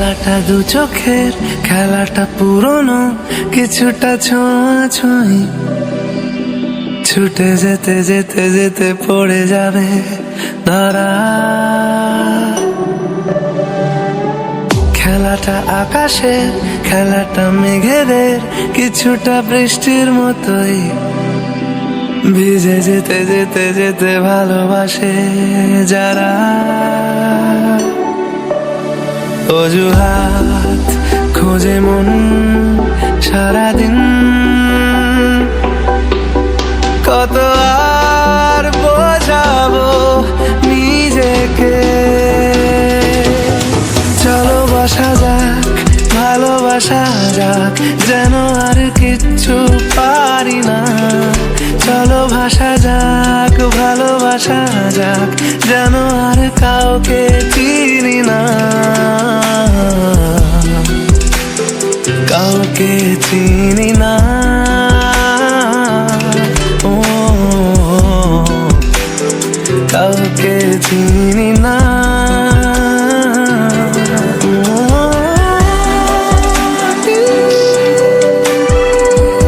খেলাটা দু চোখের, খেলাটা পুরনো, কিছুটা ছোঁয়া ছুঁই ছুটে যেতে যেতে যেতে পড়ে যাবে ধরা। খেলাটা আকাশের, খেলাটা মেঘেদের, কিছুটা বৃষ্টির মতোই। ভিজে যেতে যেতে যেতে ভালোবাসে যারা। অজুহাত খোঁজে মন সারাদিন। কত আর বোঝাবো নিজেকে। চলো বসা যাক, ভালোবাসা যাক, যেন আর কিচ্ছু পারি না। চলো ভাষা যাক, ভালোবাসা যাক, যেন আর কাউকে কাউকে চিনি না। ও কাউকে চিনি না।